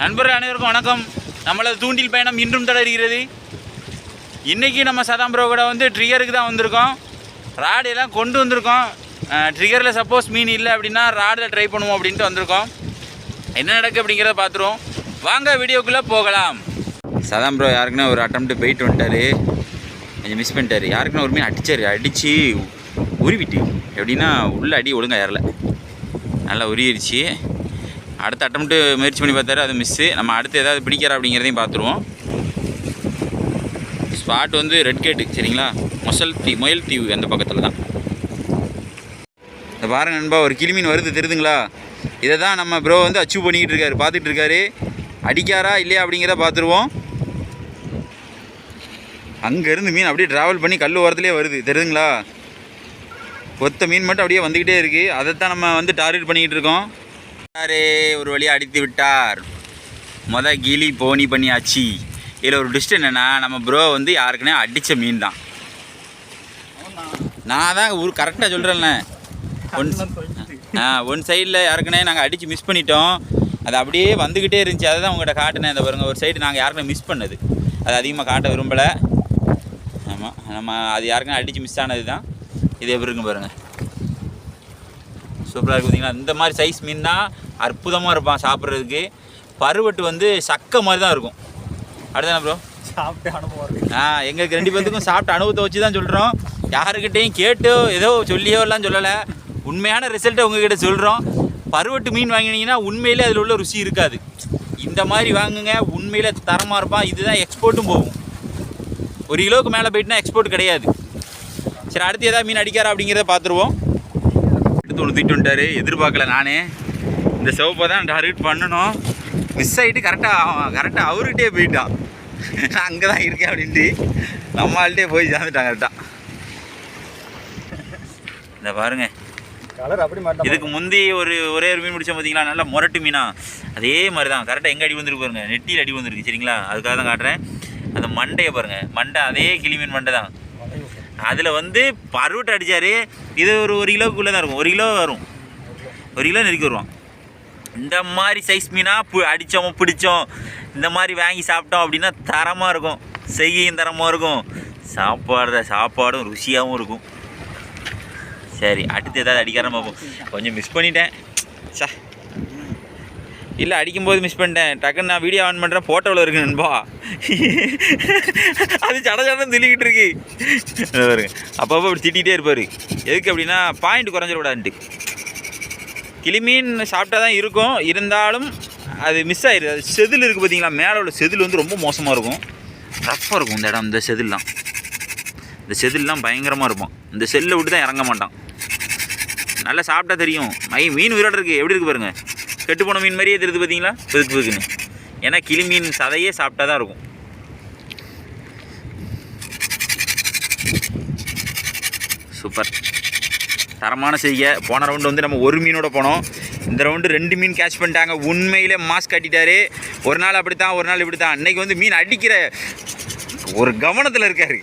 நண்பர்கள் அனைவருக்கும் வணக்கம். நம்மளது தூண்டில் பயணம் இன்றும் தொடர்கிறது. இன்றைக்கி நம்ம சதாம்பரோ கூட வந்து ட்ரிகருக்கு தான் வந்திருக்கோம். ராடு எல்லாம் கொண்டு வந்திருக்கோம். ட்ரிகரில் சப்போஸ் மீன் இல்லை அப்படின்னா ராடில் ட்ரை பண்ணுவோம் அப்படின்ட்டு வந்திருக்கோம். என்ன நடக்கு அப்படிங்கிறத பார்த்துருவோம். வாங்க வீடியோக்குள்ளே போகலாம். சதாம் ப்ரோ யாருக்குன்னா ஒரு அட்டம்ப்ட் போயிட்டு வந்துட்டாரு. கொஞ்சம் மிஸ் பண்ணிட்டாரு. யாருக்குன்னா ஒரு மீன் அடித்தார் அடித்து உருவிட்டு. எப்படின்னா உள்ள அடி ஒழுங்காக ஏறல. நல்லா உருவிடுச்சு அடுத்த அட்டம்ப்ட்டு முயற்சி பண்ணி பார்த்தாரு அது மிஸ்ஸு நம்ம அடுத்து ஏதாவது பிடிக்கிறா அப்படிங்கிறதையும் பார்த்துருவோம். ஸ்பாட் வந்து ரெட் கேட்டு சரிங்களா? மொசல் தீ முயல் தீவு அந்த பக்கத்தில் தான். இந்த பாருங்க நண்பா ஒரு கிளிமீன் வருது தெரியுதுங்களா? இதை தான் நம்ம ப்ரோ வந்து அச்சீவ் பண்ணிக்கிட்டு இருக்காரு பார்த்துட்டு இருக்காரு. அடிக்காரா இல்லையா அப்படிங்கிறத பார்த்துருவோம். அங்கேருந்து மீன் அப்படியே ட்ராவல் பண்ணி கல் ஓரத்துலேயே வருது தெரியுதுங்களா? ஒத்த மீன் மட்டும் அப்படியே வந்துக்கிட்டே இருக்குது அதைத்தான் நம்ம வந்து டார்கெட் பண்ணிக்கிட்டு இருக்கோம். யாரே ஒரு வழியாக அடித்து விட்டார். மொத கிளி போனி பண்ணியாச்சு. இதில் ஒரு டிஸ்ட் என்னென்னா நம்ம ப்ரோ வந்து யாருக்குனே அடித்த மீன் தான் நான் தான் ஒரு கரெக்டாக சொல்கிறேன்ல ஒன் ஆ ஒன் சைடில் யாருக்குனே நாங்கள் அடித்து மிஸ் பண்ணிட்டோம். அது அப்படியே வந்துக்கிட்டே இருந்துச்சு. அதை தான் உங்கள்கிட்ட காட்டினேன். இந்த பாருங்க ஒரு சைடு நாங்கள் யாருக்குமே மிஸ் பண்ணது. அது அதிகமாக காட்ட விரும்பலை. ஆமாம் நம்ம அது யாருக்குமே அடித்து மிஸ் ஆனது தான் இது எப்படி இருக்கு பாருங்கள் சூப்பராக இருக்கு பார்த்தீங்களா இந்த மாதிரி சைஸ் மீன் தான் அற்புதமாக இருப்பான் சாப்பிட்றதுக்கு. பருவட்டு வந்து சக்க மாதிரி தான் இருக்கும். அடுத்தானே ப்ரோ சாப்பிட்டு அனுபவம் ஆ எங்களுக்கு ரெண்டு பேர்த்துக்கும் சாப்பிட்ட அனுபவத்தை வச்சு தான் சொல்கிறோம் யாருக்கிட்டையும் கேட்டோ ஏதோ சொல்லியோ எல்லாம் சொல்லலை. உண்மையான ரிசல்ட்டை உங்ககிட்ட சொல்கிறோம் பருவட்டு மீன் வாங்கினீங்கன்னா உண்மையிலே அதில் உள்ள ருசி இருக்காது. இந்த மாதிரி வாங்குங்க உண்மையிலே தரமாக இருப்பான். இதுதான் எக்ஸ்போர்ட்டும் போகும். ஒரு கிலோவுக்கு மேலே போயிட்டுனா எக்ஸ்போர்ட் கிடையாது. சரி அடுத்து ஏதாவது மீன் அடிக்காரா அப்படிங்கிறத பார்த்துருவோம். எடுத்து ஒன்று தூக்கிட்டு வந்துட்டாரு. எதிர்பார்க்கல நானே. இந்த சிவப்பை தான் டார்கெட் பண்ணணும். மிஸ் ஆகிட்டு கரெக்டாக கரெக்டாக அவர்கிட்டே போயிட்டான் நான் அங்கே தான் இருக்கேன் அப்படின்ட்டு நம்ம ஆள்கிட்டே போய் சேர்ந்துட்டான் கரெக்டாக இந்த பாருங்க. கலர் அப்படி மாட்டோம் இதுக்கு முந்தி ஒரு ஒரே ஒரு மீன் பிடிச்சோம் பார்த்தீங்களா நல்லா முரட்டு மீனா. அதே மாதிரி தான் கரெக்டாக எங்கே அடி வந்திருக்கு பாருங்க. நெட்டியில் அடி வந்திருக்கு சரிங்களா? அதுக்காக தான் காட்டுறேன். அந்த மண்டையை பாருங்க. மண்டை அதே கிளி மீன் மண்டை தான் அதில் வந்து பருவட்டை அடித்தார் இது ஒரு ஒரு கிலோக்குள்ளே தான் இருக்கும். ஒரு கிலோ வரும். ஒரு கிலோ நெருக்கி வருவான். இந்த மாதிரி சைஸ் மீனாக பு அடித்தோம் பிடிச்சோம். இந்த மாதிரி வாங்கி சாப்பிட்டோம் அப்படின்னா தரமாக இருக்கும். செய்கையும் தரமாக இருக்கும். சாப்பாடு சாப்பாடும் ருசியாகவும் இருக்கும். சரி அடுத்து ஏதாவது அடிக்காரமாக பார்ப்போம். கொஞ்சம் மிஸ் பண்ணிட்டேன். சா இல்லை அடிக்கும்போது மிஸ் பண்ணிட்டேன். டக்குன்னு நான் வீடியோ ஆன் பண்ணுறேன் ஃபோட்டோவில் இருக்கு நண்பா. அது சட சடம் தில்லிக்கிட்டு இருக்கு பாருங்க. அப்பப்போ அப்படி திட்டிகிட்டே இருப்பார். எதுக்கு அப்படின்னா பாயிண்ட் குறைஞ்சிடக்கூடாதுன்ட்டு கிளிமீன் சாப்பிட்டா தான் இருக்கும். இருந்தாலும் அது மிஸ் ஆயிடுது அது செதில் இருக்குது பார்த்தீங்களா மேலே உள்ள செதில் வந்து ரொம்ப மோசமாக இருக்கும். ரஃப்பாக இருக்கும் இந்த இடம் இந்த செதில்லாம். இந்த செதில்லாம் பயங்கரமாக இருக்கும். இந்த செல்லை விட்டு தான் இறங்க மாட்டான். நல்லா சாப்பிட்டா தெரியும். மை மீன் உயிரோட இருக்குது எப்படி இருக்குது பாருங்கள் கெட்டு போன மீன் மாதிரியே தெரியுது பார்த்தீங்களா? புதுக்கு புதுக்குன்னு. ஏன்னா கிளி மீன் சதையே சாப்பிட்டா தான் இருக்கும். சூப்பர். தரமான செய்ய போன ரவுண்டு வந்து நம்ம ஒரு மீனோட போனோம். இந்த ரவுண்டு ரெண்டு மீன் கேட்ச் பண்ணிட்டாங்க. உண்மையிலே மாஸ்க் கட்டிட்டாரு. ஒரு நாள் அப்படி தான் ஒரு நாள் இப்படி தான் அன்னைக்கு வந்து மீன் அடிக்கிற ஒரு கவனத்தில் இருக்காரு.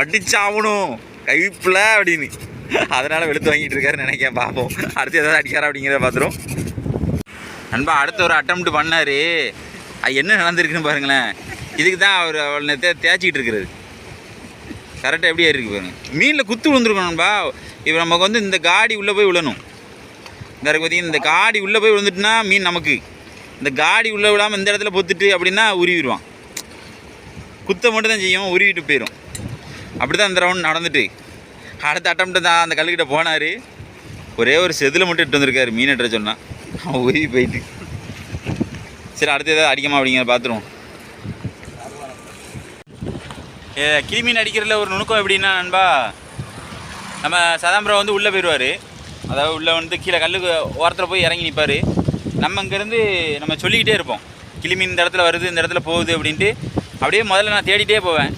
அடிச்சாகணும் கைப்பில் அப்படின்னு. அதனால் வெளுத்து வாங்கிட்டு இருக்காரு நினைக்கிறேன் பார்ப்போம் அடுத்து ஏதாவது அடிக்காரா அப்படிங்கிறத பார்த்துரும் நண்பா அடுத்த ஒரு அட்டம்ப்ட் பண்ணார். அது என்ன நடந்திருக்குன்னு பாருங்களேன். இதுக்கு தான் அவர் அவளை தே தேய்ச்சிக்கிட்டு இருக்கிறது கரெக்டாக எப்படி இருக்கு பாருங்க. மீனில் குத்து விழுந்துருக்கணும் நண்பா. இப்போ நமக்கு வந்து இந்த காடி உள்ளே போய் விழணும். இந்த பார்த்தீங்கன்னா இந்த காடி உள்ளே போய் விழுந்துட்டுனா மீன் நமக்கு. இந்த காடி உள்ளே விழாமல் இந்த இடத்துல பொத்துட்டு அப்படின்னா உருவிடுவான். குத்த மட்டும் தான் செய்யும் உருவிட்டு போயிடும் அப்படி தான் இந்த ரவுண்ட் நடந்துட்டு. அடுத்த அட்டம்ப்ட் தான் அந்த கல்லுக்கிட்ட போனார். ஒரே ஒரு செதில் மட்டும் இட்டு வந்திருக்காரு மீன் எட்டுற சொன்னால் அவன் உருவி போயிட்டு. சரி அடுத்து ஏதாவது அடிக்கமா அப்படிங்கிற பார்த்துருவோம். ஏ, கிளிமீன் அடிக்கிறதுல ஒரு நுணுக்கம் எப்படின்னா நண்பா நம்ம சதாம்பரம் வந்து உள்ளே போயிடுவார். அதாவது உள்ளே வந்து கீழே கல்லுக்கு ஓரத்தில் போய் இறங்கி நிற்பார் நம்ம இங்கேருந்து நம்ம சொல்லிக்கிட்டே இருப்போம். கிளிமீன் இந்த இடத்துல வருது இந்த இடத்துல போகுது அப்படின்ட்டு. அப்படியே முதல்ல நான் தேடிட்டே போவேன்.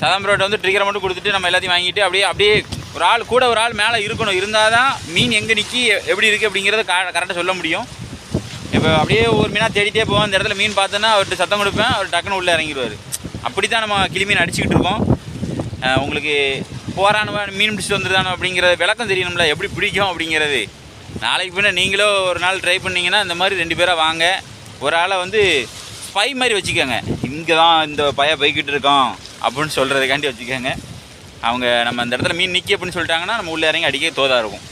சதாம்பரோட்ட வந்து ட்ரிகரை மட்டும் கொடுத்துட்டு நம்ம எல்லாத்தையும் வாங்கிட்டு அப்படியே அப்படியே ஒரு ஆள் கூட ஒரு ஆள் மேலே இருக்கணும். இருந்தால் தான் மீன் எங்கே நிற்கி எப்படி இருக்குது அப்படிங்கிறத கரெக்டாக சொல்ல முடியும். இப்போ அப்படியே ஒரு மீனாக தேடிட்டே போவோம் அந்த இடத்துல மீன் பார்த்தோன்னா அவர்கிட்ட சத்தம் கொடுப்பேன். அவர் டக்குன்னு உள்ளே இறங்கிடுவார் அப்படி தான் நம்ம கிளி மீன் அடிச்சுக்கிட்டு இருக்கோம். உங்களுக்கு போரானவன் மீன் பிடிச்சிட்டு வந்துருதானோ அப்படிங்கிற விளக்கம் தெரியணும்ல. எப்படி பிடிக்கும் அப்படிங்கிறது. நாளைக்கு பின்ன நீங்களும் ஒரு நாள் ட்ரை பண்ணிங்கன்னா இந்த மாதிரி ரெண்டு பேராக வாங்க. ஒரு ஆளை வந்து ஸ்பை மாதிரி வச்சுக்கோங்க. இங்கே தான் இந்த பையன் போய்கிட்டு இருக்கோம் அப்படின்னு சொல்கிறதுக்காண்டி வச்சுக்கோங்க. அவங்க நம்ம அந்த இடத்துல மீன் நிற்கி அப்படின்னு சொல்லிட்டாங்கன்னா நம்ம உள்ளே இறங்கி அடிக்க தோதாக இருக்கும்.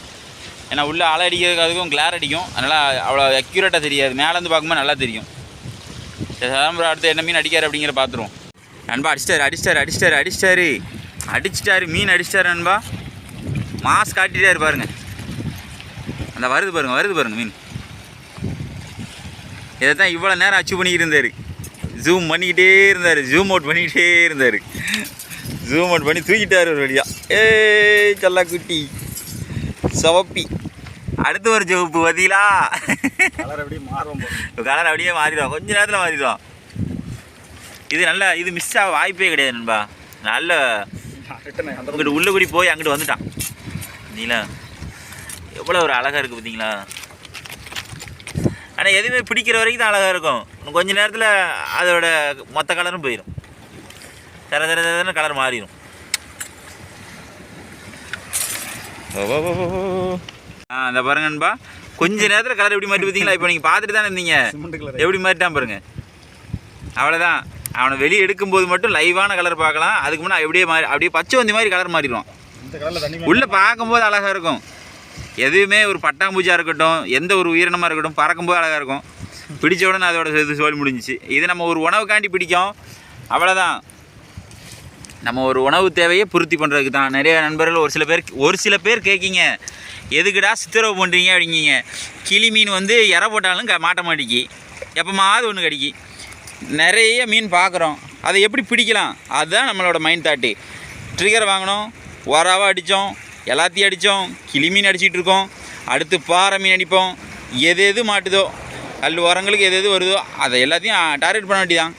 ஏன்னா உள்ளே அலை அடிக்கிறதுக்கு அதுக்கும் கிளார் அடிக்கும். அதனால் அவ்வளோ அக்யூரேட்டாக தெரியாது. மேலேருந்து பார்க்கும்போது நல்லா தெரியும். சாதாரண அடுத்து என்ன மீன் அடிக்காரு அப்படிங்கிற பார்த்துருவோம். நண்பா அடிச்சிட்டாரு அடிச்சிட்டாரு அடிச்சிட்டாரு அடிச்சிட்டாரு. அடிச்சிட்டாரு மீன் அடிச்சிட்டாரு நண்பா. மாஸ் காட்டிட்டாரு பாருங்கள் அந்த வருது பாருங்கள் வருது பாருங்கள் மீன். இதை தான் இவ்வளோ நேரம் அச்சீவ் பண்ணிக்கிட்டு இருந்தார். ஜூம் பண்ணிக்கிட்டே இருந்தார். ஜூம் அவுட் பண்ணிக்கிட்டே இருந்தார். ஜூம் அவுட் பண்ணி தூக்கிட்டார் ஒரு வழியா. ஏய் சல்லா குட்டி சவப்பி. அடுத்து ஒரு ஜவுப்பு பார்த்தீங்களா கலர் அப்படியே மாறும் போல கலர் அப்படியே மாறிடும். கொஞ்ச நேரத்தில் மாறிடும். இது நல்ல இது மிஸ் ஆக வாய்ப்பே கிடையாது நண்பா. நல்ல அங்கிட்டு உள்ளபடி போய் அங்கிட்டு வந்துட்டான். பார்த்தீங்களா எவ்வளோ ஒரு அழகாக இருக்குது பார்த்தீங்களா ஆனால் எதுவுமே பிடிக்கிற வரைக்கும் தான் அழகாக இருக்கும். கொஞ்ச நேரத்தில் அதோட மொத்த கலரும் போயிடும் தர தர தரன்னு கலர் மாறிடும் ஆ அந்த பாருங்க நண்பா. கொஞ்ச நேரத்தில் கலர் எப்படி மாற்றி பார்த்தீங்களா? இப்போ நீங்கள் பார்த்துட்டு தானே இருந்தீங்க. எப்படி மாறிட்டான் பாருங்க. அவ்வளோதான் அவனை வெளியே எடுக்கும்போது மட்டும் லைவான கலர் பார்க்கலாம். அதுக்கு முன்னாடி அப்படியே மாறி அப்படியே பச்சை வந்தி மாதிரி கலர் மாறிடுவான் உள்ளே பார்க்கும்போது அழகாக இருக்கும். எதுவுமே ஒரு பட்டாம்பூச்சியாக இருக்கட்டும் எந்த ஒரு உயிரினமாக இருக்கட்டும் பறக்கும்போது அழகாக இருக்கும். பிடிச்ச உடனே அதோட இது சோழி முடிஞ்சிச்சு. இது நம்ம ஒரு உணவுக்காண்டி பிடிக்கும். அவ்வளோதான் நம்ம ஒரு உணவு தேவையை பூர்த்தி பண்ணுறதுக்கு தான். நிறைய நண்பர்கள் ஒரு சில பேர் ஒரு சில பேர் கேட்கிங்க எதுக்குடா சித்திரவு பண்ணுறீங்க அப்படிங்கிங்க. கிளி மீன் வந்து இற போட்டாலும் க- மாட்ட மாட்டேங்கி எப்போமாவது ஒன்று கடிக்கி. நிறைய மீன் பார்க்குறோம் அதை எப்படி பிடிக்கலாம்? அதுதான் நம்மளோட மைண்ட் தாட்டு ட்ரிகர் வாங்கினோம் ஒராவாக அடித்தோம் எல்லாத்தையும் அடித்தோம் கிளி மீன் அடிச்சிட்டு இருக்கோம். அடுத்து பாறை மீன் அடிப்போம். எது எது மாட்டுதோ கல் உரங்களுக்கு எது எது வருதோ அதை எல்லாத்தையும் டார்கெட் பண்ண வேண்டியதான்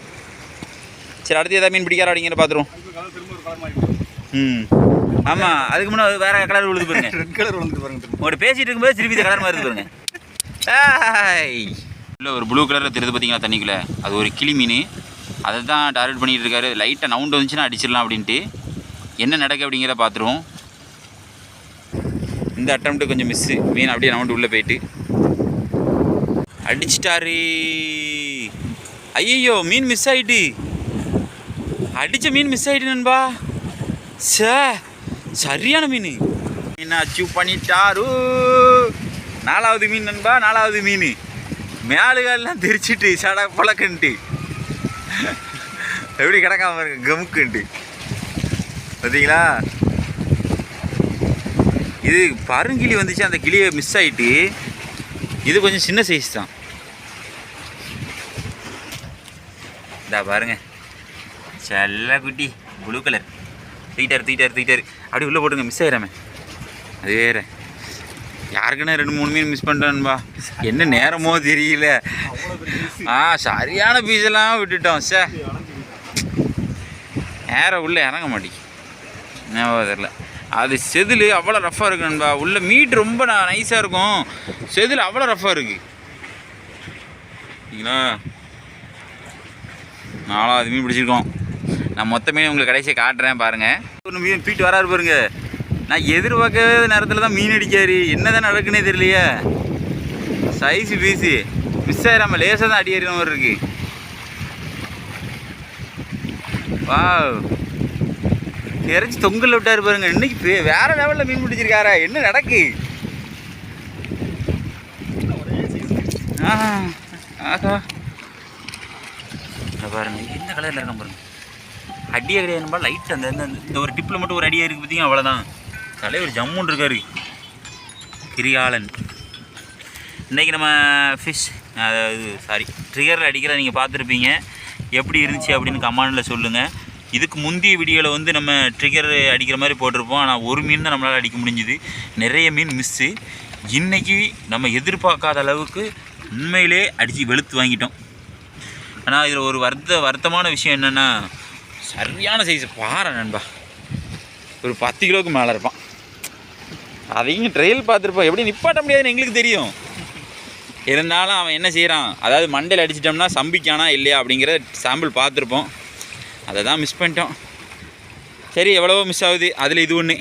சரி அடுத்து எதாவது மீன் பிடிக்காரா அப்படிங்கிற பார்த்துருவோம். கலர் ம். ஆமாம் அதுக்கு முன்னாடி வேற கலர் விழுது பாருங்க. ரெட் கலர் வந்து பாருங்க உங்கள்கிட்ட பேசிட்டு இருக்கும்போது திருப்பி கலர் மாதிரி இருக்கு பாருங்க. இல்லை ஒரு ப்ளூ கலரில் தெரியுது பார்த்தீங்களா தண்ணிக்குள்ளே? அது ஒரு கிளி மீன். அதை தான் டார்கெட் பண்ணிட்டு இருக்காரு. லைட்டாக நவுண்டு வந்துச்சுன்னா அடிச்சிடலாம் அப்படின்ட்டு. என்ன நடக்கு அப்படிங்கிறத பார்த்துருவோம் இந்த அட்டம்ப்ட் கொஞ்சம் மிஸ்ஸு மீன் அப்படியே நவுண்டு உள்ளே போயிட்டு. அடிச்சிட்டாரு. ஐயோ மீன் மிஸ் ஆயிட்டு. அடித்த மீன் மிஸ் ஆகிட்டு நண்பா. சே சரியான மீன். மீன் அச்சீவ் பண்ணிட்டாரு. நாலாவது மீன் நண்பா நாலாவது மீன். மேலுகாலெலாம் தெரிச்சிட்டு சட பழக்கன்ட்டு. எப்படி கிடக்காம பாருங்க கமுக்குன்ட்டு. பார்த்தீங்களா இது பருங்கிளி வந்துச்சு அந்த கிளியை மிஸ் ஆகிட்டு இது கொஞ்சம் சின்ன சைஸ் தான். இந்தா பாருங்க. செல்ல குட்டி ப்ளூ கலர் தூக்கிட்டார் தூக்கிட்டார் தூக்கிட்டார் அப்படியே உள்ளே போட்டுங்க மிஸ் ஆயிடாமே அது வேற. யாருக்குன்னா ரெண்டு மூணு மீன் மிஸ் பண்ணிட்டோன்பா என்ன நேரமோ தெரியல. ஆ சரியான பீஸெல்லாம் விட்டுட்டோம் சே நேரம் உள்ளே இறங்க மாட்டேங்குது. ஞாபகம் தெரில அது செதில் அவ்வளோ ரஃப்பாக இருக்கு நண்பா. உள்ள மீட் ரொம்ப நைஸாக இருக்கும். செதில் அவ்வளோ ரஃப்பாக இருக்குங்களா நாலாவது மீன் பிடிச்சிருக்கோம். நான் மொத்த மீன் உங்களுக்கு கடைசியாக காட்டுறேன் பாருங்கள் ஒன்று மீன் பீட்டு வராரு பாருங்க. நான் எதிர்பார்க்காத நேரத்தில் தான் மீன் அடிக்காரு என்ன தான் நடக்குன்னே தெரியலையே. சைஸு பீஸு மிஸ் ஆகிடாம லேசாக தான் அடி ஏறின மாதிரி இருக்கு. வா இறச்சி தொங்கல் விட்டாரு பாருங்க. இன்னைக்கு பே- வேற லெவலில் மீன் பிடிச்சிருக்காரா? என்ன நடக்கு? ஆஹா. ஆஹா. பாருங்க என்ன கலரில் இருக்கான் பாருங்க. அடியே கிடையாதுப்பா லைட் அந்த இந்த- ஒரு டிப்பில் மட்டும் ஒரு அடியாக இருக்குது பார்த்தீங்க அவ்வளோதான் தலைவர் ஜம்முன்னு இருக்காரு. கிரியாளன் இன்றைக்கி நம்ம ஃபிஷ் அதாவது சாரி ட்ரிகரில் அடிக்கிற நீங்கள் பார்த்துருப்பீங்க. எப்படி இருந்துச்சு அப்படின்னு கமானில் சொல்லுங்கள் இதுக்கு முந்தைய வீடியோவில் வந்து நம்ம ட்ரிகர் அடிக்கிற மாதிரி போட்டிருப்போம். ஆனால் ஒரு மீன் தான் நம்மளால் அடிக்க முடிஞ்சுது. நிறைய மீன் மிஸ்ஸு இன்றைக்கி நம்ம எதிர்பார்க்காத அளவுக்கு உண்மையிலே அடித்து வெளுத்து வாங்கிட்டோம். ஆனால் இதில் ஒரு வருத்த வருத்தமான விஷயம் என்னென்னா சரியான சைஸ் பாறை நண்பா. ஒரு பத்து கிலோவுக்கு மேலே இருப்பான். அதையும் ட்ரையல் பார்த்துருப்போம். எப்படி நிப்பாட்ட முடியாதுன்னு எங்களுக்கு தெரியும். இருந்தாலும் அவன் என்ன செய்கிறான் அதாவது மண்டையில் அடிச்சிட்டோம்னா சம்பிக்கானா இல்லையா அப்படிங்கிற சாம்பிள் பார்த்துருப்போம். அதை தான் மிஸ் பண்ணிட்டோம். சரி எவ்வளவோ மிஸ் ஆகுது. அதில் இது ஒன்று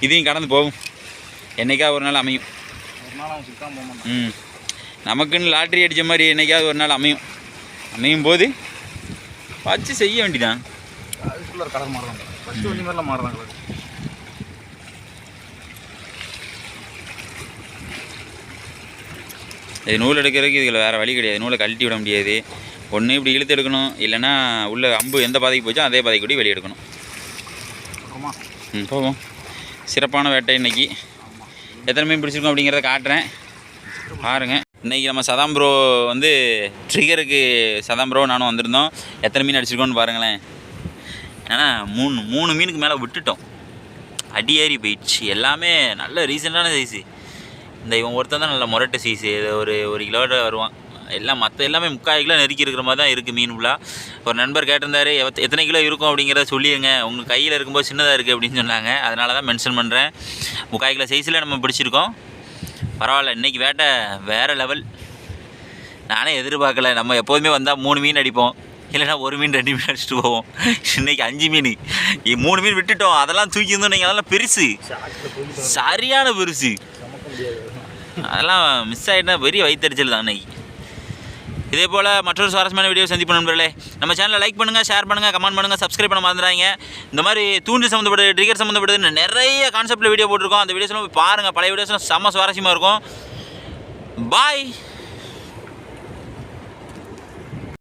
இதையும் கடந்து போகும் என்னைக்கா ஒரு நாள் அமையும். ம். நமக்குன்னு லாட்ரி அடித்த மாதிரி என்னைக்காவது ஒரு நாள் அமையும். அமையும் போது வச்சு செய்ய வேண்டியதான் அதுக்குள்ள கலர் மாறுறாங்க ஃபஸ்ட்டு வண்டி மாதிரிலாம் மாறுறாங்க கலர். இது நூல் எடுக்கிறதுக்கு இதில் வேறு வழி கிடையாது. நூலை கழட்டி விட முடியாது. ஒன்று இப்படி இழுத்து எடுக்கணும். இல்லைன்னா உள்ள அம்பு எந்த பாதைக்கு போச்சோ அதே பாதைக்கு கூட வெளியே எடுக்கணும். ம் போவோம். சிறப்பான வேட்டை இன்னைக்கு. எத்தனை மீன் பிடிச்சிருக்கோம் அப்படிங்கிறத காட்டுறேன். பாருங்க. இன்னைக்கு நம்ம சதாம் ப்ரோ வந்து ட்ரிகருக்கு சதாம் ப்ரோ நானும் வந்திருந்தோம். எத்தனை மீன் அடிச்சிருக்கோம்னு பாருங்களேன். ஏன்னா மூணு மூணு மீனுக்கு மேலே விட்டுட்டோம். அடி போயிடுச்சு. எல்லாமே நல்ல ரீசெண்டான சைஸு இந்த இவன் ஒருத்தன் தான் நல்ல முரட்டு சைஸு ஒரு ஒரு கிலோட வருவான். எல்லாம் மற்ற எல்லாமே முக்கால் கிலோ நெருக்கி இருக்கிற மாதிரி தான் இருக்குது மீன் ஃபுல்லாக ஒரு நண்பர் கேட்டிருந்தாரு எவத்- எத்தனை கிலோ இருக்கும்? அப்படிங்கிறத சொல்லிடுங்க உங்கள் கையில் இருக்கும்போது சின்னதாக இருக்குது அப்படின்னு சொன்னாங்க. அதனால தான் மென்ஷன் பண்ணுறேன் முக்கால் கிலோ சைஸில் நம்ம பிடிச்சிருக்கோம். பரவாயில்ல இன்றைக்கி வேட்டை வேறு லெவல் நானே எதிர்பார்க்கல நம்ம எப்போதுமே வந்தால் மூணு மீன் அடிப்போம். இல்லைன்னா ஒரு மீன் ரெண்டு மீன் அடிச்சுட்டு போவோம். இன்றைக்கி அஞ்சு மீன். இ- மூணு மீன் விட்டுட்டோம். அதெல்லாம் தூக்கி இருந்தோம் நீங்கள் அதெல்லாம் பெருசு. சரியான பெருசு. அதெல்லாம் மிஸ் ஆகிட்டா பெரிய வயிற்றுச்சல் தான் அன்னைக்கு இதே போல் மற்றொரு சுவாரஸ்யமான வீடியோ சந்திப்போம் நண்பர்களே. நம்ம சேனலை லைக் பண்ணுங்கள் ஷேர் பண்ணுங்கள் கமெண்ட் பண்ணுங்கள் சப்ஸ்கிரைப் பண்ண மறந்துடாங்க இந்த மாதிரி தூண்டு சம்மந்தப்பட்ட ட்ரிகர் சம்மந்தப்பட்டது நிறைய கான்செப்ட்டில் வீடியோ போட்டிருக்கோம். அந்த வீடியோஸ்லாம் போய் பாருங்கள் பழைய வீடியோஸ்லாம் செம்ம சுவாரஸ்யமாக இருக்கும். பாய்